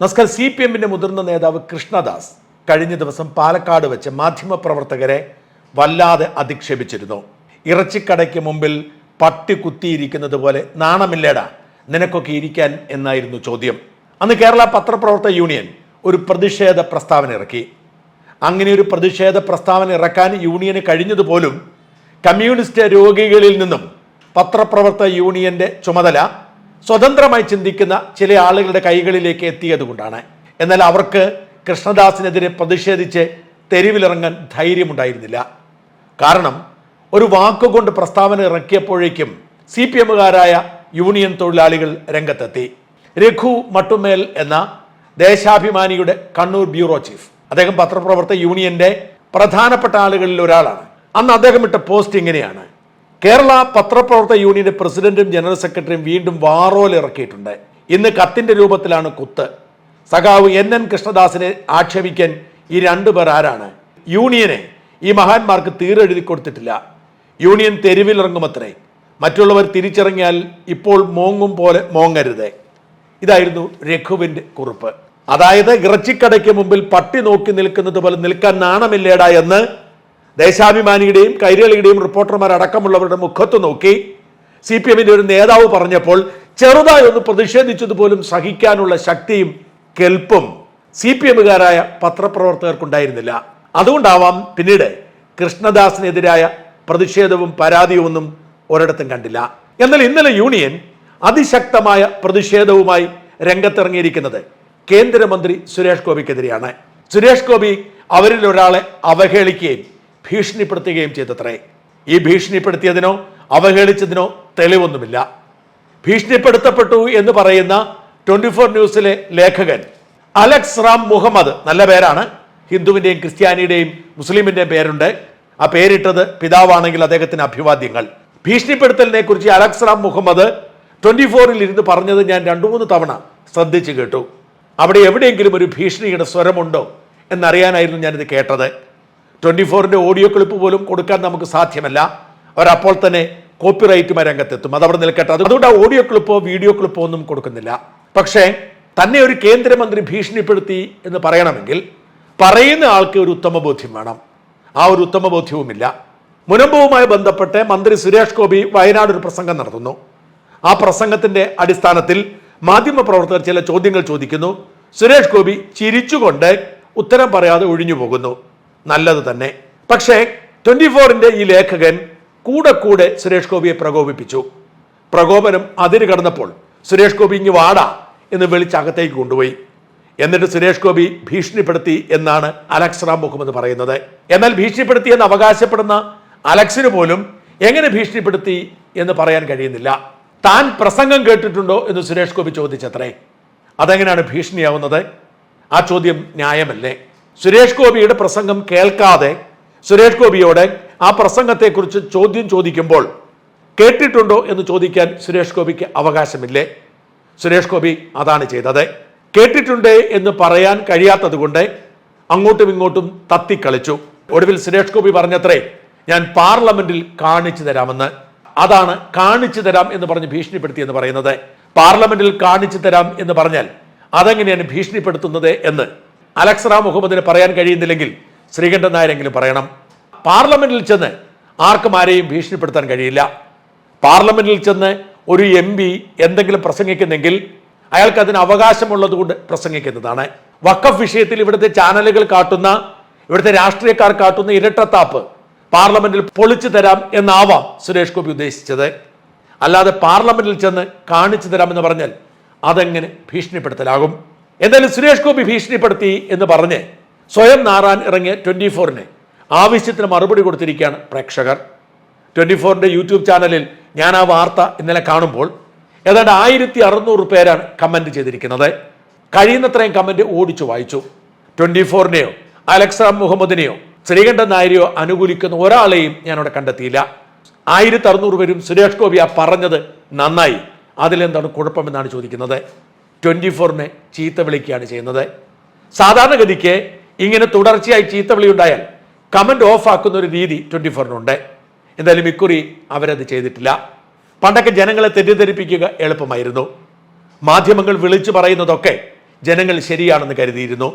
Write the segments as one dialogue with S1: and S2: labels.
S1: നസ്കർ C P എമ്മിന്റെ മുതിർന്ന നേതാവ് കൃഷ്ണദാസ് കഴിഞ്ഞ ദിവസം പാലക്കാട് വെച്ച് മാധ്യമപ്രവർത്തകരെ വല്ലാതെ അധിക്ഷേപിച്ചിരുന്നു. ഇറച്ചിക്കടയ്ക്ക് മുമ്പിൽ പട്ടി കുത്തിയിരിക്കുന്നത് പോലെ നാണമില്ലേടാ നിനക്കൊക്കെ ഇരിക്കാൻ എന്നായിരുന്നു ചോദ്യം. അന്ന് കേരള പത്രപ്രവർത്തക യൂണിയൻ ഒരു പ്രതിഷേധ പ്രസ്താവന ഇറക്കി. അങ്ങനെ ഒരു പ്രതിഷേധ പ്രസ്താവന ഇറക്കാൻ യൂണിയന് കഴിഞ്ഞതുപോലും കമ്മ്യൂണിസ്റ്റ് രോഗികളിൽ നിന്നും പത്രപ്രവർത്തക യൂണിയന്റെ ചുമതല സ്വതന്ത്രമായി ചിന്തിക്കുന്ന ചില ആളുകളുടെ കൈകളിലേക്ക് എത്തിയതുകൊണ്ടാണ്. എന്നാൽ അവർക്ക് കൃഷ്ണദാസിനെതിരെ പ്രതിഷേധിച്ച് തെരുവിലിറങ്ങാൻ ധൈര്യമുണ്ടായിരുന്നില്ല. കാരണം ഒരു വാക്കുകൊണ്ട് പ്രസ്താവന ഇറക്കിയപ്പോഴേക്കും സി പി എമ്മുകാരായ യൂണിയൻ തൊഴിലാളികൾ രംഗത്തെത്തി. രഘു മട്ടുമേൽ എന്ന ദേശാഭിമാനിയുടെ കണ്ണൂർ ബ്യൂറോ ചീഫ്. അദ്ദേഹം പത്രപ്രവർത്തക യൂണിയന്റെ പ്രധാനപ്പെട്ട ആളുകളിൽ ഒരാളാണ്. അന്ന് അദ്ദേഹം ഇട്ട പോസ്റ്റ് ഇങ്ങനെയാണ്. കേരള പത്രപ്രവർത്തക യൂണിയന്റെ പ്രസിഡന്റും ജനറൽ സെക്രട്ടറിയും വീണ്ടും വാറോൽ ഇറക്കിയിട്ടുണ്ട്. ഇന്ന് കത്തിന്റെ രൂപത്തിലാണ് കുത്ത്. സഖാവ് എൻ എൻ കൃഷ്ണദാസിനെ ആക്ഷേപിക്കാൻ ഈ രണ്ടു പേർ ആരാണ്? യൂണിയനെ ഈ മഹാന്മാർക്ക് തീരെഴുതി കൊടുത്തിട്ടില്ല. യൂണിയൻ തെരുവിലിറങ്ങുമത്രേ. മറ്റുള്ളവർ തിരിച്ചിറങ്ങിയാൽ ഇപ്പോൾ മോങ്ങും പോലെ മോങ്ങരുതേ. ഇതായിരുന്നു രഘുവിന്റെ കുറിപ്പ്. അതായത് ഇറച്ചിക്കടയ്ക്ക് മുമ്പിൽ പട്ടി നോക്കി നിൽക്കുന്നത് പോലെ നിൽക്കാൻ നാണമില്ലേടാ എന്ന് ദേശാഭിമാനിയുടെയും കൈരളിയുടെയും റിപ്പോർട്ടർമാർ അടക്കമുള്ളവരുടെ മുഖത്ത് നോക്കി സി പി എമ്മിന്റെ ഒരു നേതാവ് പറഞ്ഞപ്പോൾ ചെറുതായി ഒന്ന് പ്രതിഷേധിച്ചതുപോലും സഹിക്കാനുള്ള ശക്തിയും കെൽപ്പും സി പി എമ്മുകാരായ പത്രപ്രവർത്തകർക്കുണ്ടായിരുന്നില്ല. അതുകൊണ്ടാവാം പിന്നീട് കൃഷ്ണദാസിനെതിരായ പ്രതിഷേധവും പരാതിയും ഒന്നും ഒരിടത്തും കണ്ടില്ല. എന്നാൽ ഇന്നലെ യൂണിയൻ അതിശക്തമായ പ്രതിഷേധവുമായി രംഗത്തിറങ്ങിയിരിക്കുന്നത് കേന്ദ്രമന്ത്രി സുരേഷ് ഗോപിക്കെതിരെയാണ്. സുരേഷ് ഗോപി അവരിൽ ഒരാളെ അവഹേളിക്കുകയും ഭീഷണിപ്പെടുത്തുകയും ചെയ്തത്രേ. ഈ ഭീഷണിപ്പെടുത്തിയതിനോ അവഹേളിച്ചതിനോ തെളിവൊന്നുമില്ല. ഭീഷണിപ്പെടുത്തപ്പെട്ടു എന്ന് പറയുന്ന ട്വന്റി ഫോർ ന്യൂസിലെ ലേഖകൻ അലക്സ് റാം മുഹമ്മദ് നല്ല പേരാണ്. ഹിന്ദുവിന്റെയും ക്രിസ്ത്യാനിയുടെയും മുസ്ലിമിന്റെയും പേരുണ്ട്. ആ പേരിട്ടത് പിതാവാണെങ്കിൽ അദ്ദേഹത്തിന് അഭിവാദ്യങ്ങൾ. ഭീഷണിപ്പെടുത്തലിനെ കുറിച്ച് അലക്സ് റാം മുഹമ്മദ് ട്വന്റി ഫോറിൽ ഇരുന്ന് പറഞ്ഞത് ഞാൻ രണ്ടു മൂന്ന് തവണ ശ്രദ്ധിച്ചു കേട്ടു. അവിടെ എവിടെയെങ്കിലും ഒരു ഭീഷണിയുടെ സ്വരമുണ്ടോ എന്നറിയാനായിരുന്നു ഞാനിത് കേട്ടത്. ട്വന്റി ഫോറിന്റെ ഓഡിയോ ക്ലിപ്പ് പോലും കൊടുക്കാൻ നമുക്ക് സാധ്യമല്ല. അവരപ്പോൾ തന്നെ കോപ്പിറൈറ്റുമായി രംഗത്തെത്തും. അതവിടെ നിൽക്കട്ടെ. അതുകൊണ്ട് ഓഡിയോ ക്ലിപ്പോ വീഡിയോ ക്ലിപ്പോ ഒന്നും കൊടുക്കുന്നില്ല. പക്ഷേ തന്നെ ഒരു കേന്ദ്രമന്ത്രി ഭീഷണിപ്പെടുത്തി എന്ന് പറയണമെങ്കിൽ പറയുന്ന ആൾക്ക് ഒരു ഉത്തമ ബോധ്യം വേണം. ആ ഒരു ഉത്തമ ബോധ്യവുമില്ല. മുനമ്പവുമായി ബന്ധപ്പെട്ട് മന്ത്രി സുരേഷ് ഗോപി വയനാട് ഒരു പ്രസംഗം നടത്തുന്നു. ആ പ്രസംഗത്തിന്റെ അടിസ്ഥാനത്തിൽ മാധ്യമപ്രവർത്തകർ ചില ചോദ്യങ്ങൾ ചോദിക്കുന്നു. സുരേഷ് ഗോപി ചിരിച്ചുകൊണ്ട് ഉത്തരം പറയാതെ ഒഴിഞ്ഞു പോകുന്നു നല്ലത് തന്നെ. പക്ഷേ ട്വന്റി ഫോറിന്റെ ഈ ലേഖകൻ കൂടെ കൂടെ സുരേഷ് ഗോപിയെ പ്രകോപിപ്പിച്ചു. പ്രകോപനം അതിര് കടന്നപ്പോൾ സുരേഷ് ഗോപി ഇങ്ങ് വാടാ എന്ന് വിളിച്ചകത്തേക്ക് കൊണ്ടുപോയി. എന്നിട്ട് സുരേഷ് ഗോപി ഭീഷണിപ്പെടുത്തി എന്നാണ് അലക്സ് റാം മുഹമ്മദ് പറയുന്നത്. എന്നാൽ ഭീഷണിപ്പെടുത്തി എന്ന് അവകാശപ്പെടുന്ന അലക്സിന് പോലും എങ്ങനെ ഭീഷണിപ്പെടുത്തി എന്ന് പറയാൻ കഴിയുന്നില്ല. താൻ പ്രസംഗം കേട്ടിട്ടുണ്ടോ എന്ന് സുരേഷ് ഗോപി ചോദിച്ചത്രേ. അതെങ്ങനെയാണ് ഭീഷണിയാവുന്നത്? ആ ചോദ്യം ന്യായമല്ലേ? സുരേഷ് ഗോപിയുടെ പ്രസംഗം കേൾക്കാതെ സുരേഷ് ഗോപിയോട് ആ പ്രസംഗത്തെക്കുറിച്ച് ചോദ്യം ചോദിക്കുമ്പോൾ കേട്ടിട്ടുണ്ടോ എന്ന് ചോദിക്കാൻ സുരേഷ് ഗോപിക്ക് അവകാശമില്ലേ? സുരേഷ് ഗോപി അതാണ് ചെയ്തത്. കേട്ടിട്ടുണ്ട് എന്ന് പറയാൻ കഴിയാത്തതുകൊണ്ട് അങ്ങോട്ടും ഇങ്ങോട്ടും തത്തിക്കളിച്ചു. ഒടുവിൽ സുരേഷ് ഗോപി പറഞ്ഞത്രേ ഞാൻ പാർലമെന്റിൽ കാണിച്ചു തരാമെന്ന്. അതാണ് കാണിച്ചു തരാം എന്ന് പറഞ്ഞ് ഭീഷണിപ്പെടുത്തി എന്ന് പറയുന്നത്. പാർലമെന്റിൽ കാണിച്ചു തരാം എന്ന് പറഞ്ഞാൽ അതെങ്ങനെയാണ് ഭീഷണിപ്പെടുത്തുന്നത് എന്ന്? അലക്സ് മുഹമ്മദിന് പറയാൻ കഴിയുന്നില്ലെങ്കിൽ ശ്രീകണ്ഠൻ നായരെങ്കിലും പറയണം. പാർലമെന്റിൽ ചെന്ന് ആർക്കും ആരെയും ഭീഷണിപ്പെടുത്താൻ കഴിയില്ല. പാർലമെന്റിൽ ചെന്ന് ഒരു എം പി എന്തെങ്കിലും പ്രസംഗിക്കുന്നെങ്കിൽ അയാൾക്ക് അതിന് അവകാശമുള്ളത് കൊണ്ട് പ്രസംഗിക്കുന്നതാണ്. വക്കഫ് വിഷയത്തിൽ ഇവിടുത്തെ ചാനലുകൾ കാട്ടുന്ന ഇവിടുത്തെ രാഷ്ട്രീയക്കാർ കാട്ടുന്ന ഇരട്ടത്താപ്പ് പാർലമെന്റിൽ പൊളിച്ചു തരാം എന്നാവാം സുരേഷ് ഗോപി ഉദ്ദേശിച്ചത്. അല്ലാതെ പാർലമെന്റിൽ ചെന്ന് കാണിച്ചു തരാമെന്ന് പറഞ്ഞാൽ അതെങ്ങനെ ഭീഷണിപ്പെടുത്തലാകും? എന്തായാലും സുരേഷ് ഗോപി ഭീഷണിപ്പെടുത്തി എന്ന് പറഞ്ഞ് സ്വയം നാറാൻ ഇറങ്ങിയ ട്വന്റി ഫോറിന് ആവശ്യത്തിന് മറുപടി കൊടുത്തിരിക്കുകയാണ് പ്രേക്ഷകർ. ട്വന്റി ഫോറിന്റെ യൂട്യൂബ് ചാനലിൽ ഞാൻ ആ വാർത്ത ഇന്നലെ കാണുമ്പോൾ ഏതാണ്ട് ആയിരത്തി അറുന്നൂറ് പേരാണ് കമന്റ് ചെയ്തിരിക്കുന്നത്. കഴിയുന്നത്രയും കമന്റ് ഓടിച്ചു വായിച്ചു. ട്വന്റി ഫോറിനെയോ അലക്സ മുഹമ്മദിനെയോ ശ്രീകണ്ഠൻ നായരെയോ അനുകൂലിക്കുന്ന ഒരാളെയും ഞാനവിടെ കണ്ടെത്തിയില്ല. ആയിരത്തി അറുന്നൂറ് പേരും സുരേഷ് ഗോപി ആ പറഞ്ഞത് നന്നായി. അതിലെന്താണ് കുഴപ്പമെന്നാണ് ചോദിക്കുന്നത്? ട്വന്റി ഫോറിനെ ചീത്ത വിളിക്കുകയാണ് ചെയ്യുന്നത്. സാധാരണഗതിക്ക് ഇങ്ങനെ തുടർച്ചയായി ചീത്ത വിളി ഉണ്ടായാൽ ഓഫ് ആക്കുന്ന ഒരു രീതി ട്വന്റി ഫോറിനുണ്ട് എന്തായാലും ഇക്കുറി അവരത് ചെയ്തിട്ടില്ല. പണ്ടൊക്കെ ജനങ്ങളെ തെറ്റിദ്ധരിപ്പിക്കുക എളുപ്പമായിരുന്നു. മാധ്യമങ്ങൾ വിളിച്ചു പറയുന്നതൊക്കെ ജനങ്ങൾ ശരിയാണെന്ന് കരുതിയിരുന്നു.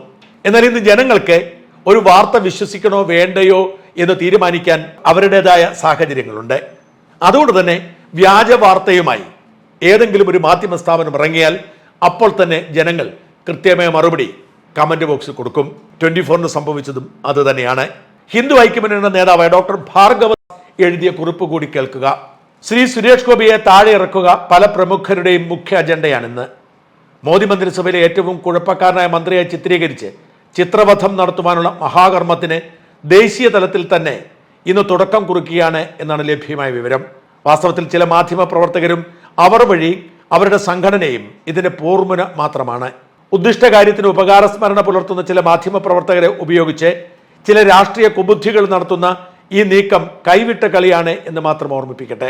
S1: എന്നാൽ ഇന്ന് ജനങ്ങൾക്ക് ഒരു വാർത്ത വിശ്വസിക്കണോ വേണ്ടയോ എന്ന് തീരുമാനിക്കാൻ അവരുടേതായ സാഹചര്യങ്ങളുണ്ട്. അതുകൊണ്ട് തന്നെ വ്യാജ വാർത്തയുമായി ഏതെങ്കിലും ഒരു മാധ്യമ സ്ഥാപനം ഇറങ്ങിയാൽ അപ്പോൾ തന്നെ ജനങ്ങൾ കൃത്യമായ മറുപടി കമന്റ് ബോക്സിൽ കൊടുക്കും. ട്വന്റി ഫോറിന് സംഭവിച്ചതും അത് തന്നെയാണ്. ഹിന്ദു ഐക്യമുന്നണിയുടെ നേതാവായ ഡോക്ടർ ഭാർഗവ എഴുതിയ കുറിപ്പ് കൂടി കേൾക്കുക. ശ്രീ സുരേഷ് ഗോപിയെ താഴെ ഇറക്കുക പല പ്രമുഖരുടെയും മുഖ്യ അജണ്ടയാണിന്ന്. മോദി മന്ത്രിസഭയിലെ ഏറ്റവും കുഴപ്പക്കാരനായ മന്ത്രിയെ ചിത്രീകരിച്ച് ചിത്രവധം നടത്തുവാനുള്ള മഹാകർമ്മത്തിന് ദേശീയ തലത്തിൽ തന്നെ ഇന്ന് തുടക്കം കുറിക്കുകയാണ് എന്നാണ് ലഭ്യമായ വിവരം. വാസ്തവത്തിൽ ചില മാധ്യമ പ്രവർത്തകരും അവർ വഴി അവരുടെ സംഘടനയും ഇതിന്റെ പോർമുന മാത്രമാണ്. ഉദ്ദിഷ്ട കാര്യത്തിന് ഉപകാരസ്മരണ പുലർത്തുന്ന ചില മാധ്യമ പ്രവർത്തകരെ ഉപയോഗിച്ച് ചില രാഷ്ട്രീയ കുബുദ്ധികൾ നടത്തുന്ന ഈ നീക്കം കൈവിട്ട കളിയാണ് എന്ന് മാത്രം ഓർമ്മിപ്പിക്കട്ടെ.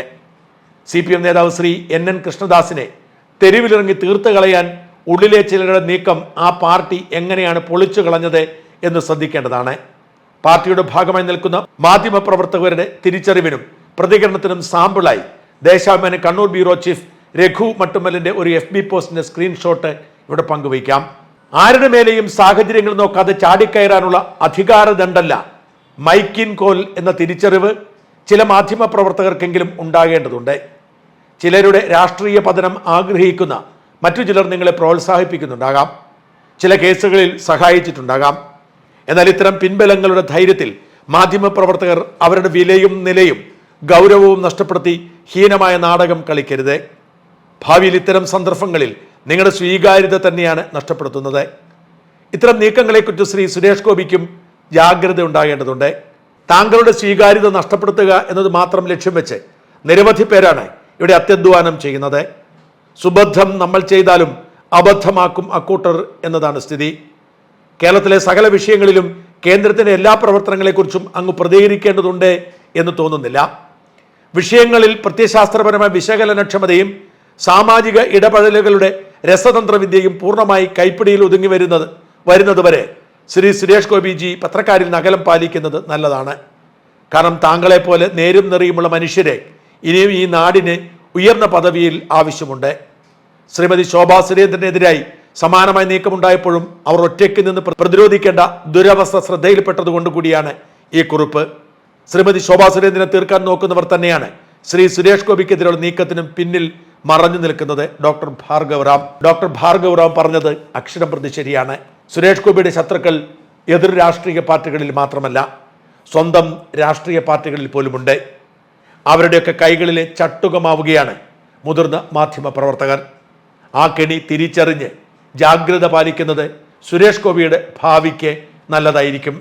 S1: സി പി എം നേതാവ് ശ്രീ എൻ എൻ കൃഷ്ണദാസിനെ തെരുവിലിറങ്ങി തീർത്ത് കളയാൻ ഉള്ളിലെ ചിലരുടെ നീക്കം ആ പാർട്ടി എങ്ങനെയാണ് പൊളിച്ചു കളഞ്ഞത് എന്ന് ശ്രദ്ധിക്കേണ്ടതാണ്. പാർട്ടിയുടെ ഭാഗമായി നിൽക്കുന്ന മാധ്യമ പ്രവർത്തകരുടെ തിരിച്ചറിവിനും പ്രതികരണത്തിനും സാമ്പിളായി ദേശാഭിമാനി കണ്ണൂർ ബ്യൂറോ ചീഫ് രഘു മട്ടുമ്മലിന്റെ ഒരു എഫ് ബി പോസ്റ്റിന്റെ സ്ക്രീൻഷോട്ട് ഇവിടെ പങ്കുവയ്ക്കാം. ആരുടെ മേലെയും സാഹചര്യങ്ങൾ നോക്കാതെ ചാടിക്കയറാനുള്ള അധികാരദണ്ഡല്ല മൈക്കിൻ കോൽ എന്ന തിരിച്ചറിവ് ചില മാധ്യമ പ്രവർത്തകർക്കെങ്കിലും ഉണ്ടാകേണ്ടതുണ്ട്. ചിലരുടെ രാഷ്ട്രീയ പതനം ആഗ്രഹിക്കുന്ന മറ്റു ചിലർ നിങ്ങളെ പ്രോത്സാഹിപ്പിക്കുന്നുണ്ടാകാം. ചില കേസുകളിൽ സഹായിച്ചിട്ടുണ്ടാകാം. എന്നാൽ ഇത്തരം പിൻബലങ്ങളുടെ ധൈര്യത്തിൽ മാധ്യമപ്രവർത്തകർ അവരുടെ വിലയും നിലയും ഗൗരവവും നഷ്ടപ്പെടുത്തി ഹീനമായ നാടകം കളിക്കരുത്. ഭാവിയിൽ ഇത്തരം സന്ദർഭങ്ങളിൽ നിങ്ങളുടെ സ്വീകാര്യത തന്നെയാണ് നഷ്ടപ്പെടുത്തുന്നത്. ഇത്തരം നീക്കങ്ങളെക്കുറിച്ച് ശ്രീ സുരേഷ് ഗോപിക്കും ജാഗ്രത ഉണ്ടാകേണ്ടതുണ്ട്. താങ്കളുടെ സ്വീകാര്യത നഷ്ടപ്പെടുത്തുക എന്നത് മാത്രം ലക്ഷ്യം വെച്ച് നിരവധി പേരാണ് ഇവിടെ അത്യധ്വാനം ചെയ്യുന്നത്. സുബദ്ധം നമ്മൾ ചെയ്താലും അബദ്ധമാക്കും അക്കൂട്ടർ എന്നതാണ് സ്ഥിതി. കേരളത്തിലെ സകല വിഷയങ്ങളിലും കേന്ദ്രത്തിന്റെ എല്ലാ പ്രവർത്തനങ്ങളെക്കുറിച്ചും അങ്ങ് പ്രതികരിക്കേണ്ടതുണ്ട് എന്ന് തോന്നുന്നില്ല. വിഷയങ്ങളിൽ പ്രത്യശാസ്ത്രപരമായ വിശകലനക്ഷമതയും സാമാജിക ഇടപെടലുകളുടെ രസതന്ത്രവിദ്യയും പൂർണമായി കൈപ്പിടിയിൽ ഒതുങ്ങി വരുന്നത് വരുന്നതുവരെ ശ്രീ സുരേഷ് ഗോപിജി പത്രക്കാരിൽ നകലം പാലിക്കുന്നത് നല്ലതാണ്. കാരണം താങ്കളെപ്പോലെ നേരും നിറയുമുള്ള മനുഷ്യരെ ഇനിയും ഈ നാടിന് ഉയർന്ന പദവിയിൽ ആവശ്യമുണ്ട്. ശ്രീമതി ശോഭാ സുരേന്ദ്രനെതിരായി സമാനമായ നീക്കമുണ്ടായപ്പോഴും അവർ ഒറ്റയ്ക്ക് നിന്ന് പ്രതിരോധിക്കേണ്ട ദുരവസ്ഥ ശ്രദ്ധയിൽപ്പെട്ടതുകൊണ്ട് കൂടിയാണ് ഈ കുറിപ്പ്. ശ്രീമതി ശോഭാ സുരേന്ദ്രനെ തീർക്കാൻ നോക്കുന്നവർ തന്നെയാണ് ശ്രീ സുരേഷ് ഗോപിക്കെതിരെയുള്ള നീക്കത്തിനും പിന്നിൽ മറഞ്ഞു നിൽക്കുന്നത് ഡോക്ടർ ഭാർഗവറാം. ഡോക്ടർ ഭാർഗവറാം പറഞ്ഞത് അക്ഷരം പ്രതി ശരിയാണ്. സുരേഷ് ഗോപിയുടെ ശത്രുക്കൾ എതിർ രാഷ്ട്രീയ പാർട്ടികളിൽ മാത്രമല്ല സ്വന്തം രാഷ്ട്രീയ പാർട്ടികളിൽ പോലുമുണ്ട്. അവരുടെയൊക്കെ കൈകളിലെ ചട്ടുകമാവുകയാണ് മുതിർന്ന മാധ്യമ പ്രവർത്തകർ. ആ കെണി തിരിച്ചറിഞ്ഞ് ജാഗ്രത പാലിക്കുന്നത് സുരേഷ് ഗോപിയുടെ ഭാവിക്ക് നല്ലതായിരിക്കും.